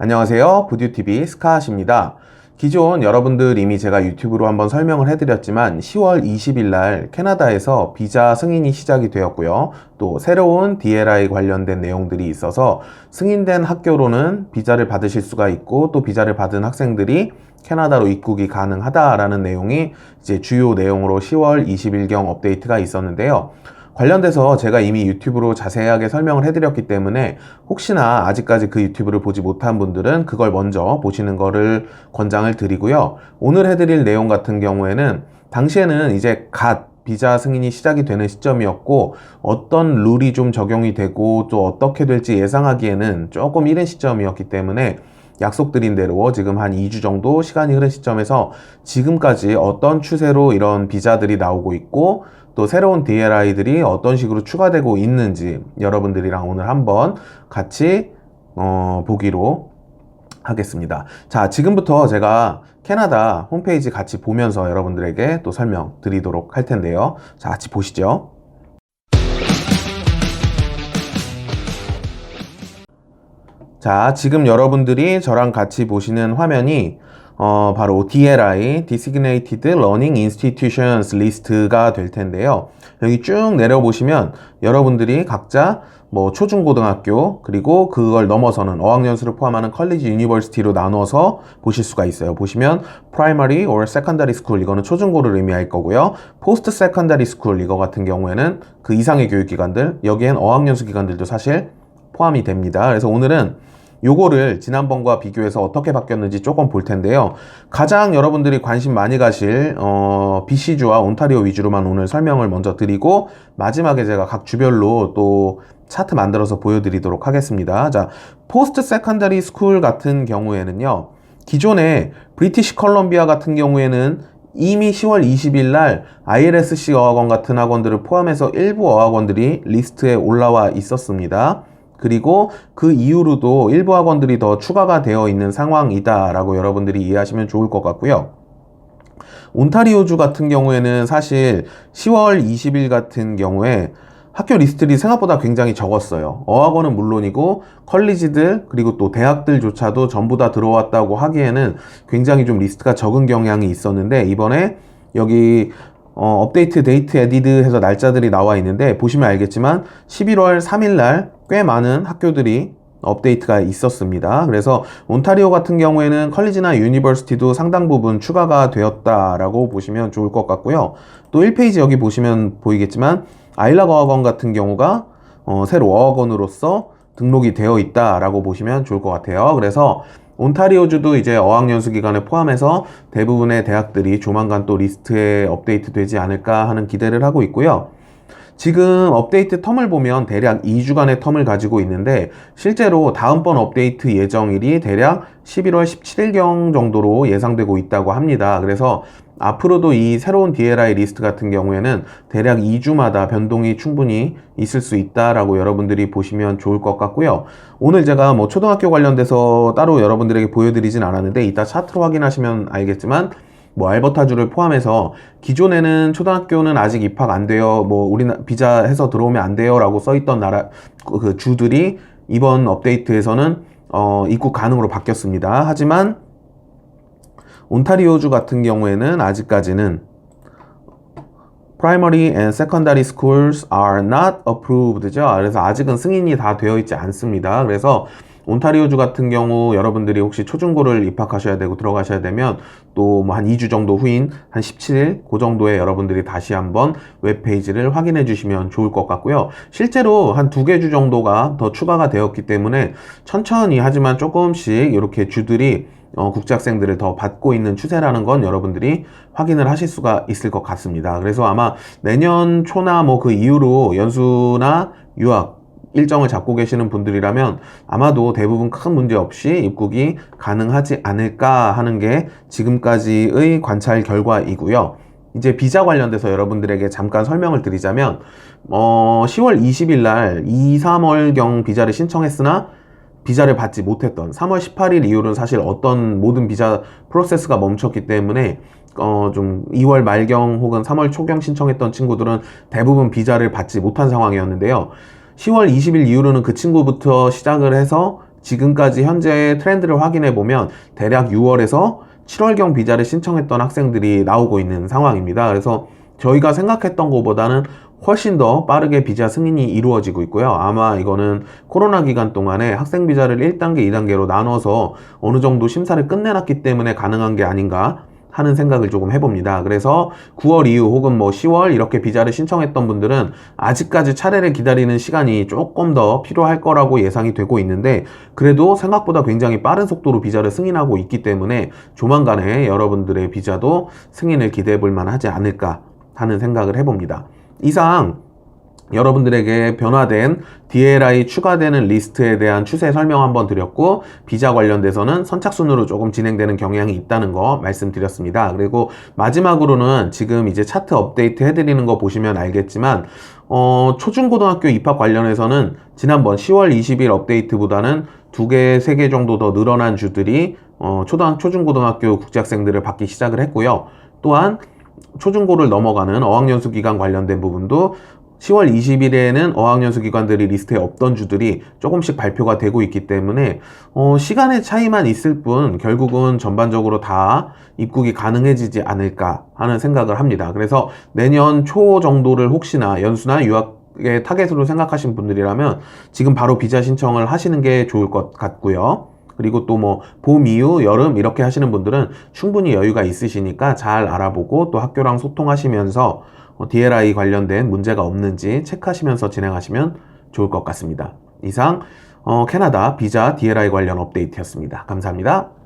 안녕하세요. 부듀TV 스카시입니다. 기존 여러분들 이미 제가 유튜브로 한번 설명을 해드렸지만 10월 20일 날 캐나다에서 비자 승인이 시작이 되었고요. 또 새로운 DLI 관련된 내용들이 있어서 승인된 학교로는 비자를 받으실 수가 있고 또 비자를 받은 학생들이 캐나다로 입국이 가능하다라는 내용이 이제 주요 내용으로 10월 20일경 업데이트가 있었는데요. 관련돼서 제가 이미 유튜브로 자세하게 설명을 해드렸기 때문에 혹시나 아직까지 그 유튜브를 보지 못한 분들은 그걸 먼저 보시는 거를 권장을 드리고요. 오늘 해드릴 내용 같은 경우에는 당시에는 이제 갓 비자 승인이 시작이 되는 시점이었고 어떤 룰이 좀 적용이 되고 또 어떻게 될지 예상하기에는 조금 이른 시점이었기 때문에 약속드린 대로 지금 한 2주 정도 시간이 흐른 시점에서 지금까지 어떤 추세로 이런 비자들이 나오고 있고 또 새로운 DLI들이 어떤 식으로 추가되고 있는지 여러분들이랑 오늘 한번 같이 어, 보기로 하겠습니다. 자, 지금부터 제가 캐나다 홈페이지 같이 보면서 여러분들에게 또 설명 드리도록 할 텐데요. 자, 같이 보시죠. 자, 지금 여러분들이 저랑 같이 보시는 화면이 어, 바로 DLI, Designated Learning Institutions 리스트가 될 텐데요. 여기 쭉 내려보시면 여러분들이 각자 뭐 초중고등학교 그리고 그걸 넘어서는 어학연수를 포함하는 컬리지 유니버시티로 나눠서 보실 수가 있어요. 보시면 primary or secondary school 이거는 초중고를 의미할 거고요. post secondary school 이거 같은 경우에는 그 이상의 교육기관들 여기엔 어학연수 기관들도 사실 포함이 됩니다. 그래서 오늘은 요거를 지난번과 비교해서 어떻게 바뀌었는지 조금 볼 텐데요. 가장 여러분들이 관심 많이 가실 어, BC주와 온타리오 위주로만 오늘 설명을 먼저 드리고 마지막에 제가 각 주별로 또 차트 만들어서 보여드리도록 하겠습니다. 자, 포스트 세컨다리 스쿨 같은 경우에는요. 기존에 브리티시 컬럼비아 같은 경우에는 이미 10월 20일 날 ILSC 어학원 같은 학원들을 포함해서 일부 어학원들이 리스트에 올라와 있었습니다. 그리고 그 이후로도 일부 학원들이 더 추가가 되어 있는 상황이다라고 여러분들이 이해하시면 좋을 것 같고요. 온타리오주 같은 경우에는 사실 10월 20일 같은 경우에 학교 리스트들이 생각보다 굉장히 적었어요. 어학원은 물론이고 컬리지들 그리고 또 대학들조차도 전부 다 들어왔다고 하기에는 굉장히 좀 리스트가 적은 경향이 있었는데 이번에 여기 어, 업데이트 데이트 에디드 해서 날짜들이 나와 있는데 보시면 알겠지만 11월 3일 날 꽤 많은 학교들이 업데이트가 있었습니다. 그래서 온타리오 같은 경우에는 컬리지나 유니버시티도 상당 부분 추가가 되었다라고 보시면 좋을 것 같고요. 또 1페이지 여기 보시면 보이겠지만 아일락 어학원 같은 경우가 어, 새로 어학원으로서 등록이 되어 있다라고 보시면 좋을 것 같아요. 그래서 온타리오주도 이제 어학연수 기간에 포함해서 대부분의 대학들이 조만간 또 리스트에 업데이트 되지 않을까 하는 기대를 하고 있고요. 지금 업데이트 텀을 보면 대략 2주간의 텀을 가지고 있는데 실제로 다음번 업데이트 예정일이 대략 11월 17일경 정도로 예상되고 있다고 합니다. 그래서 앞으로도 이 새로운 DLI 리스트 같은 경우에는 대략 2주마다 변동이 충분히 있을 수 있다라고 여러분들이 보시면 좋을 것 같고요. 오늘 제가 뭐 초등학교 관련돼서 따로 여러분들에게 보여드리진 않았는데 이따 차트로 확인하시면 알겠지만 뭐 알버타주를 포함해서 기존에는 초등학교는 아직 입학 안 돼요. 뭐 우리나 비자 해서 들어오면 안 돼요라고 써 있던 나라 그 주들이 이번 업데이트에서는 어 입국 가능으로 바뀌었습니다. 하지만 온타리오주 같은 경우에는 아직까지는 primary and secondary schools are not approved죠. 그래서 아직은 승인이 다 되어 있지 않습니다. 그래서 온타리오주 같은 경우 여러분들이 혹시 초중고를 입학하셔야 되고 들어가셔야 되면 또 뭐 한 2주 정도 후인 한 17일 그 정도에 여러분들이 다시 한번 웹페이지를 확인해 주시면 좋을 것 같고요. 실제로 한 두 개 주 정도가 더 추가가 되었기 때문에 천천히 하지만 조금씩 이렇게 주들이 어, 국제학생들을 더 받고 있는 추세라는 건 여러분들이 확인을 하실 수가 있을 것 같습니다. 그래서 아마 내년 초나 뭐 그 이후로 연수나 유학 일정을 잡고 계시는 분들이라면 아마도 대부분 큰 문제 없이 입국이 가능하지 않을까 하는 게 지금까지의 관찰 결과이고요. 이제 비자 관련돼서 여러분들에게 잠깐 설명을 드리자면 어, 10월 20일 날 2, 3월경 비자를 신청했으나 비자를 받지 못했던 3월 18일 이후로는 사실 어떤 모든 비자 프로세스가 멈췄기 때문에 어, 좀 2월 말경 혹은 3월 초경 신청했던 친구들은 대부분 비자를 받지 못한 상황이었는데요. 10월 20일 이후로는 그 친구부터 시작을 해서 지금까지 현재 트렌드를 확인해 보면 대략 6월에서 7월경 비자를 신청했던 학생들이 나오고 있는 상황입니다. 그래서 저희가 생각했던 것보다는 훨씬 더 빠르게 비자 승인이 이루어지고 있고요. 아마 이거는 코로나 기간 동안에 학생 비자를 1단계, 2단계로 나눠서 어느 정도 심사를 끝내놨기 때문에 가능한 게 아닌가 하는 생각을 조금 해봅니다. 그래서 9월 이후 혹은 뭐 10월 이렇게 비자를 신청했던 분들은 아직까지 차례를 기다리는 시간이 조금 더 필요할 거라고 예상이 되고 있는데 그래도 생각보다 굉장히 빠른 속도로 비자를 승인하고 있기 때문에 조만간에 여러분들의 비자도 승인을 기대해 볼 만하지 않을까 하는 생각을 해봅니다. 이상 여러분들에게 변화된 DLI 추가되는 리스트에 대한 추세 설명 한번 드렸고 비자 관련돼서는 선착순으로 조금 진행되는 경향이 있다는 거 말씀드렸습니다. 그리고 마지막으로는 지금 이제 차트 업데이트 해드리는 거 보시면 알겠지만 어, 초중고등학교 입학 관련해서는 지난번 10월 20일 업데이트보다는 두 개, 세 개 정도 더 늘어난 주들이 어, 초등, 초중고등학교 국제학생들을 받기 시작을 했고요. 또한 초중고를 넘어가는 어학연수 기간 관련된 부분도 10월 20일에는 어학연수 기관들이 리스트에 없던 주들이 조금씩 발표가 되고 있기 때문에 어, 시간의 차이만 있을 뿐 결국은 전반적으로 다 입국이 가능해지지 않을까 하는 생각을 합니다. 그래서 내년 초 정도를 혹시나 연수나 유학 의 타겟으로 생각하신 분들이라면 지금 바로 비자 신청을 하시는 게 좋을 것 같고요. 그리고 또 뭐 봄 이후 여름 이렇게 하시는 분들은 충분히 여유가 있으시니까 잘 알아보고 또 학교랑 소통하시면서 어, DLI 관련된 문제가 없는지 체크하시면서 진행하시면 좋을 것 같습니다. 이상 어, 캐나다 비자 DLI 관련 업데이트였습니다. 감사합니다.